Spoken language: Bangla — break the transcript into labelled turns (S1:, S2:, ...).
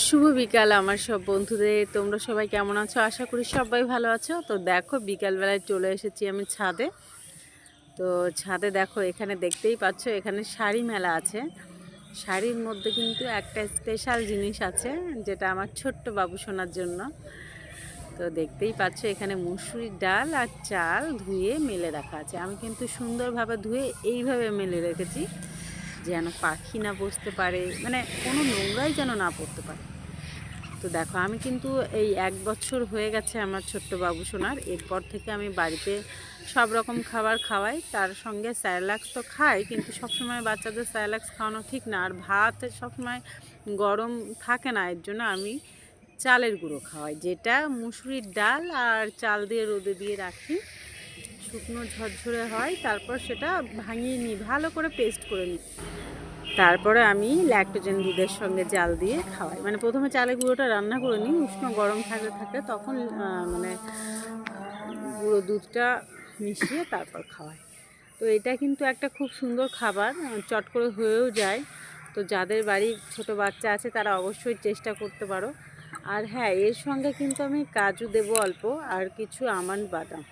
S1: শুভ বিকাল আমার সব বন্ধুদের। তোমরা সবাই কেমন আছো? আশা করি সবাই ভালো আছো। তো দেখো, বিকালবেলায় চলে এসেছি আমি ছাদে। তো ছাদে দেখো, এখানে দেখতেই পাচ্ছ, এখানে শাড়ি মেলা আছে। শাড়ির মধ্যে কিন্তু একটা স্পেশাল জিনিস আছে, যেটা আমার ছোট্ট বাবু শোনার জন্য। তো দেখতেই পাচ্ছ, এখানে মুসুরির ডাল আর চাল ধুয়ে মেলে রাখা আছে। আমি কিন্তু সুন্দরভাবে ধুয়ে এইভাবে মেলে রেখেছি। যেন পাখি না বসতে পারে মানে কোনো নোংরাই যেন না পড়তে পারে। তো দেখো, আমি কিন্তু এই এক বছর হয়ে গেছে আমার ছোট্ট বাবু সোনার। এরপর থেকে আমি বাড়িতে সব রকম খাবার খাওয়াই। তার সঙ্গে স্যালাক্স তো খাই, কিন্তু সবসময় বাচ্চাদের স্যালাক্স খাওয়ানো ঠিক না। আর ভাত সবসময় গরম থাকে না, এর জন্য আমি চালের গুঁড়ো খাওয়াই, যেটা মুসুরির ডাল আর চাল দিয়ে রোদে দিয়ে রাখি। শুকনো ঝরঝরে হয়, তারপর সেটা ভাঙিয়ে নিই, ভালো করে পেস্ট করে নিই। তারপরে আমি ল্যাকটোজেন দুধের সঙ্গে জাল দিয়ে খাওয়াই। মানে প্রথমে চালের গুঁড়োটা রান্না করে নিই, উষ্ণ গরম থাকে থাকে, তখন মানে গুঁড়ো দুধটা মিশিয়ে তারপর খাওয়াই। তো এটা কিন্তু একটা খুব সুন্দর খাবার চট করে হয়েও যায়। তো যাদের বাড়ি ছোট বাচ্চা আছে, তারা অবশ্যই চেষ্টা করতে পারো। আর হ্যাঁ এর সঙ্গে কিন্তু আমি কাজু দেবো অল্প, আর কিছু আমন্ড বাদাম।